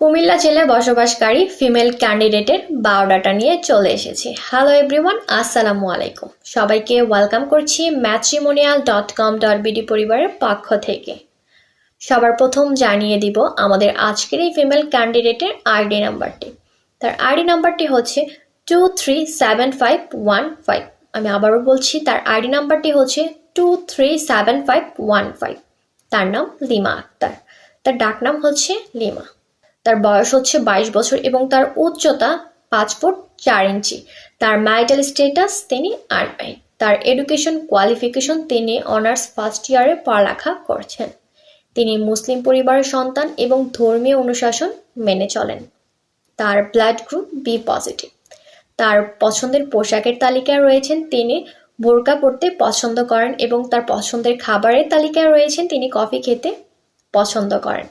কুমিল্লা জেলায় বসবাসকারী ফিমেল ক্যান্ডিডেটের বায়োডাটা নিয়ে চলে এসেছি। হ্যালো এভরিওয়ান আসসালামু আলাইকুম। সবাইকে ওয়েলকাম করছি matrimonial dot com dot BD পরিবারের পক্ষ থেকে। সবার প্রথম জানিয়ে দিব আমাদের আজকের এই ফিমেল ক্যান্ডিডেটের আইডি নাম্বারটি। তার আইডি নাম্বারটি হচ্ছে two three seven five one five আমি আবারও বলছি, তার আইডি নাম্বারটি হচ্ছে two three seven five one five তার নাম লিমা আক্তার। তার ডাকনাম হচ্ছে লিমা। তার বয়স হচ্ছে বাইশ বছর এবং তার উচ্চতা পাঁচ ফুট চার ইঞ্চি। তার ম্যারিটাল স্টেটাস তিনি আনম্যারিড তার এডুকেশন কোয়ালিফিকেশন তিনি অনার্স ফার্স্ট ইয়ারে পড়ালেখা করছেন। তিনি মুসলিম পরিবারের সন্তান এবং ধর্মীয় অনুশাসন মেনে চলেন। তার ব্লাড গ্রুপ বি পজিটিভ তার পছন্দের পোশাকের তালিকায় রয়েছেন তিনি বোরকা পরতে পছন্দ করেন এবং তার পছন্দের খাবারের তালিকায় রয়েছেন তিনি কফি খেতে পছন্দ করেন।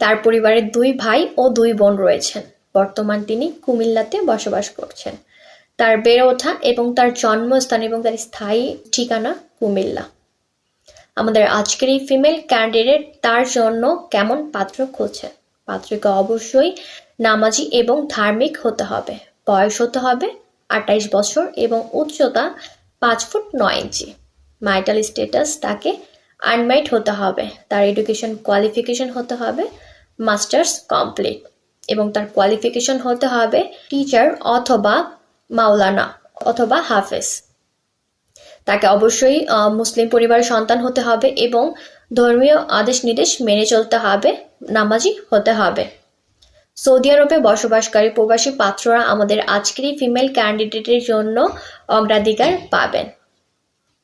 তার পরিবারের দুই ভাই ও দুই বোন রয়েছেন। বর্তমান তিনি কুমিল্লাতে বসবাস করছেন। তার বেড়ে ওঠা এবং তার জন্মস্থান এবং তার স্থায়ী ঠিকানা কুমিল্লা। আমাদের আজকের এই ফিমেল ক্যান্ডিডেট তার জন্য কেমন পাত্র খুঁজছেন? পাত্রকে অবশ্যই নামাজি এবং ধার্মিক হতে হবে। বয়স হতে হবে আটাইশ বছর এবং উচ্চতা পাঁচ ফুট নয় ইঞ্চি। মাইটাল স্ট্যাটাস তাকে আনমাইট হতে হবে। তার এডুকেশন কোয়ালিফিকেশন হতে হবে। মাস্টার্স কমপ্লিট এবং তার কোয়ালিফিকেশন হতে হবে টিচার অথবা মাওলানা অথবা হাফেজ। তাকে অবশ্যই মুসলিম পরিবারের সন্তান হতে হবে এবং ধর্মীয় আদেশ নির্দেশ মেনে চলতে হবে, নামাজি হতে হবে। সৌদি আরবে বসবাসকারী প্রবাসী পাত্ররা আমাদের আজকের এই ফিমেল ক্যান্ডিডেটের জন্য অগ্রাধিকার পাবেন।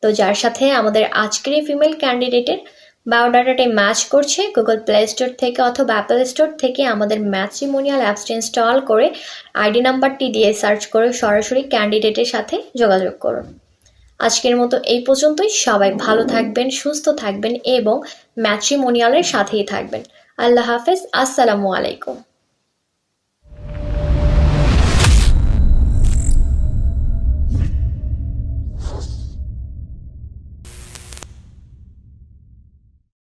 তো যার সাথে আমাদের আজকের এই ফিমেল ক্যান্ডিডেটের বায়োডাটাটি ম্যাচ করছে গুগল প্লে স্টোর থেকে অথবা অ্যাপেল স্টোর থেকে আমাদের ম্যাট্রিমোনিয়াল অ্যাপসটি ইনস্টল করে আইডি নাম্বারটি দিয়ে সার্চ করে সরাসরি ক্যান্ডিডেটের সাথে যোগাযোগ করুন। আজকের মতো এই পর্যন্তই। সবাই ভালো থাকবেন, সুস্থ থাকবেন এবং ম্যাট্রিমোনিয়ালের সাথেই থাকবেন। আল্লাহ হাফেজ। আসসালামু আলাইকুম।